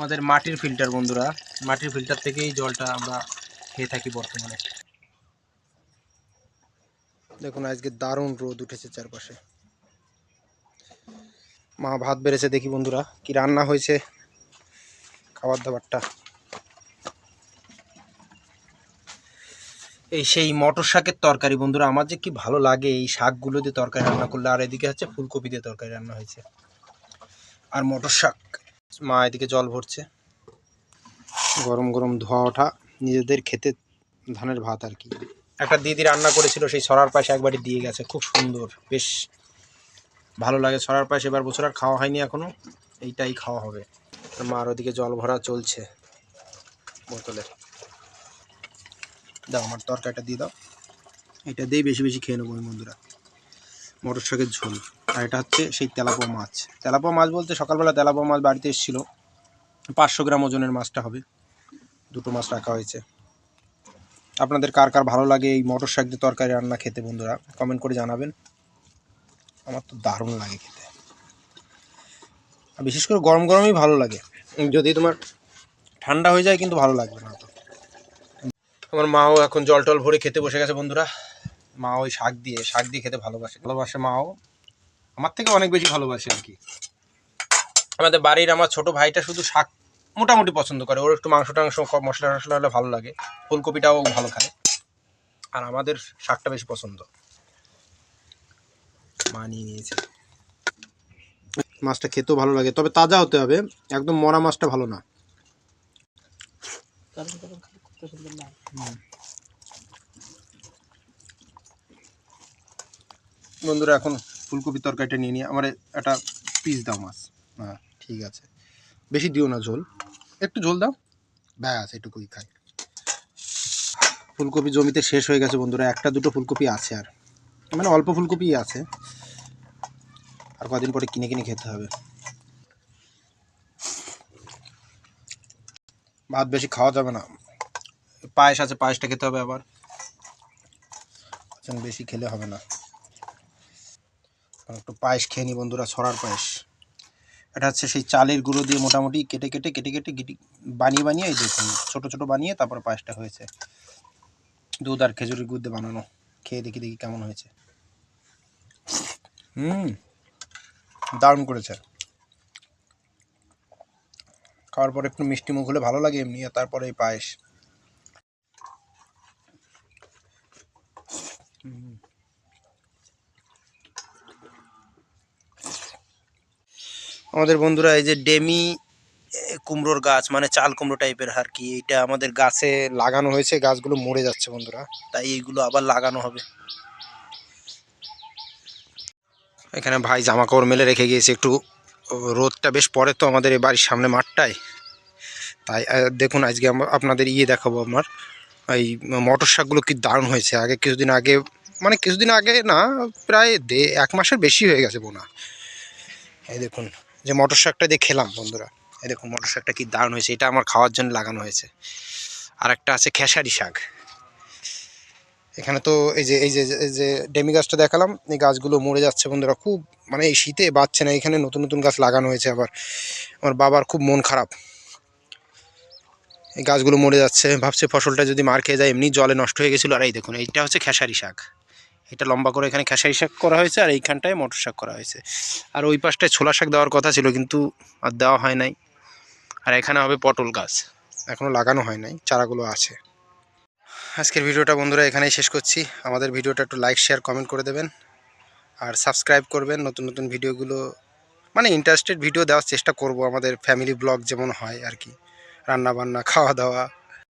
আমাদের মাটির ফিল্টার বন্ধুরা, মাটির ফিল্টার থেকেই জলটা আমরা খেয়ে থাকি বর্তমানে। দেখুন, আজকে দারুণ রোদ উঠেছে চারপাশে। মা ভাত বেড়েছে দেখি বন্ধুরা, কি রান্না হয়েছে খাবার দাবারটা এই সেই মটর শাকের তরকারি বন্ধুরা, আমার যে কি ভালো লাগে এই শাকগুলো দিয়ে তরকারি রান্না করলে, আর এদিকে হচ্ছে ফুলকপি দিয়ে তরকারি রান্না হয়েছে। আর মটর শাক। মা এদিকে জল ভরছে। গরম গরম ধোয়া ওঠা, নিজেদের খেতে ধানের ভাত আর কি। একটা দিদি রান্না করেছিল, সেই সরার পাশে একবারই দিয়ে গেছে, খুব সুন্দর, বেশ ভালো লাগে সরার পাশে এবার বছর আর খাওয়া হয়নি এখনও, এইটাই খাওয়া হবে। আর মার ওদিকে জল ভরা চলছে বোতলে। দাও, আমার তরকারিটা দিয়ে দাও। এটা দিয়েই বেশি বেশি খেয়ে নেব বন্ধুরা। মটর শাকের ঝোল। আর এটা হচ্ছে সেই তেলাপোয়া মাছ। তেলাপোয়া মাছ বলতে সকালবেলা তেলাপোয়া মাছ বাড়িতে এসেছিল। পাঁচশো গ্রাম ওজনের মাছটা হবে। দুটো মাছ রাখা হয়েছে। আপনাদের কার কার ভালো লাগে এই মটর শাক দিয়ে তরকারি রান্না খেতে বন্ধুরা কমেন্ট করে জানাবেন। আমার তো দারুণ লাগে খেতে। আর বিশেষ করে গরম গরমই ভালো লাগে। যদি তোমার ঠান্ডা হয়ে যায় কিন্তু ভালো লাগবে না তো। আমার মাও এখন জল টল ভরে খেতে বসে গেছে বন্ধুরা। মা ওই শাক দিয়ে শাক দিয়ে খেতে ভালোবাসে। ভালোবাসে মাও। আমার থেকে অনেক বেশি ভালোবাসে আর কি। আমাদের বাড়ির আমার ছোট ভাইটা শুধু শাক মোটামুটি পছন্দ করে। ওর একটু মাংস টাংস কম মশলা টশলা হলে ভালো লাগে। ফুলকপিটাও ভালো খায়। আর আমাদের শাকটা বেশি পছন্দ। মা নিয়ে নিয়েছে। মাছটা খেতেও ভালো লাগে। তবে তাজা হতে হবে। একদম মরা মাছটা ভালো না। বন্ধুরা এখন ফুলকপি তরকারিটা নিয়ে নিয়ে আমার একটা পিস দাও মাছ। হ্যাঁ ঠিক আছে। বেশি দিও না ঝোল। একটু ঝোল দাও। ব্যাস, এটুকুই খাই। ফুলকপি জমিতে শেষ হয়ে গেছে বন্ধুরা। একটা দুটো ফুলকপি আছে আর। মানে অল্প ফুলকপি আছে। আর কদিন পরে কিনে কিনে খেতে হবে। ভাত বেশি খাওয়া যাবে না। পায়েস আছে, পায়েসটা খেতে হবে আবার। বেশি খেলে হবে না। একটু পায়েস খেয়ে নি বন্ধুরা, ছড়ার পায়েস। এটা হচ্ছে সেই চালের গুঁড়ো দিয়ে মোটামুটি কেটে কেটে কেটে কেটে বানিয়ে বানিয়ে এই দেখুন, ছোটো ছোটো বানিয়ে তারপরে পায়েসটা হয়েছে। দুধ আর খেজুরের গুড় দিয়ে বানানো। খেয়ে দেখি দেখি কেমন হয়েছে। হুম, দারুণ করেছে। খাওয়ার পরে একটু মিষ্টি মুখ হলে ভালো লাগে এমনি, আর তারপরে এই পায়েস। হুম। আমাদের বন্ধুরা, এই যে ডেমি কুমড়োর গাছ মানে চাল কুমড়ো টাইপের আর কি এটা আমাদের গাছে লাগানো হয়েছে, গাছগুলো মরে যাচ্ছে বন্ধুরা, তাই এইগুলো আবার লাগানো হবে। এখানে ভাই জামা কাপড় মেলে রেখে গিয়েছে, একটু রোদটা বেশ পড়ে তো আমাদের এই বাড়ির সামনে মাঠটায়। তাই দেখুন আজকে আপনাদের ইয়ে দেখাবো আমার, এই মটর শাকগুলো কি দারুণ হয়েছে, আগে কিছুদিন আগে মানে কিছুদিন আগে না, প্রায় এক মাসের বেশি হয়ে গেছে বোনা। এই দেখুন যে মটর শাকটা দিয়ে খেলাম, বন্ধুরা। এই দেখুন মটর শাকটা কি দারুণ হয়েছে। এটা আমার খাওয়ার জন্য লাগানো হয়েছে। আর একটা আছে খেসারি শাক। এখানে তো এই যে এই যে এই যে ডেমি গাছটা দেখালাম, এই গাছগুলো মরে যাচ্ছে, বন্ধুরা। খুব মানে এই শীতে বাঁচছে না। এখানে নতুন নতুন গাছ লাগানো হয়েছে আবার। আমার বাবার খুব মন খারাপ। এই গাছগুলো মরে যাচ্ছে। ভাবছে ফসলটা যদি মার খেয়ে যায়, এমনি জলে নষ্ট হয়ে গেছিল। আর এই দেখুন, এইটা হচ্ছে খেসারি শাক। এটা লম্বা করে এখানে খেসারি শাক করা হয়েছে আর এইখানটায় মটর শাক করা হয়েছে। আর ওই পাশটায় ছোলা শাক দেওয়ার কথা ছিল কিন্তু আর দেওয়া হয় নাই। আর এখানে হবে পটল গাছ। এখনও লাগানো হয় নাই, চারাগুলো আছে। আজকের ভিডিওটা বন্ধুরা এখানেই শেষ করছি। আমাদের ভিডিওটা একটু লাইক শেয়ার কমেন্ট করে দেবেন। আর সাবস্ক্রাইব করবেন। নতুন নতুন ভিডিওগুলো মানে ইন্টারেস্টেড ভিডিও দেওয়ার চেষ্টা করব আমাদের ফ্যামিলি ব্লগ যেমন হয় আর কি। রান্না বান্না খাওয়া দাওয়া